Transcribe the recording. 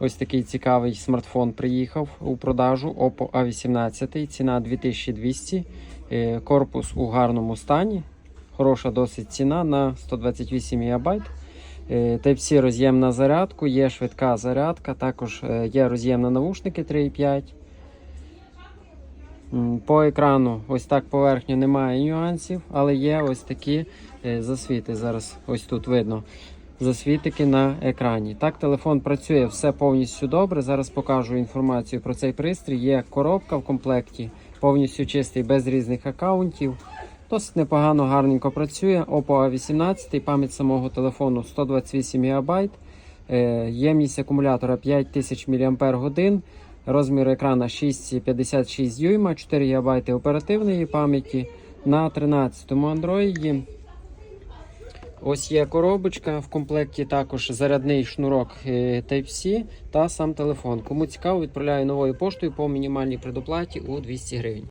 Ось такий цікавий смартфон приїхав у продажу Oppo A18, ціна 2200, е, корпус у гарному стані. Хороша досить ціна на 128 МБ. Е, Type-C роз'єм на зарядку, є швидка зарядка, також е, є роз'єм на навушники 3,5. По екрану ось так поверхню немає нюансів, але є ось такі засвіти. Зараз ось тут видно засвітики на екрані. Так, телефон працює все повністю добре. Зараз покажу інформацію про цей пристрій. Є коробка в комплекті, повністю чистий, без різних аккаунтів. Досить непогано, гарненько працює. Oppo A18, пам'ять самого телефону 128 ГБ, е, ємність акумулятора 5000 мАч, розмір екрана 6,56 дюйма, 4 ГБ оперативної пам'яті на 13-му Android. Ось є коробочка, в комплекті також зарядний шнурок е, Type-C та сам телефон. Кому цікаво, відправляю новою поштою по мінімальній предоплаті у 200 гривень.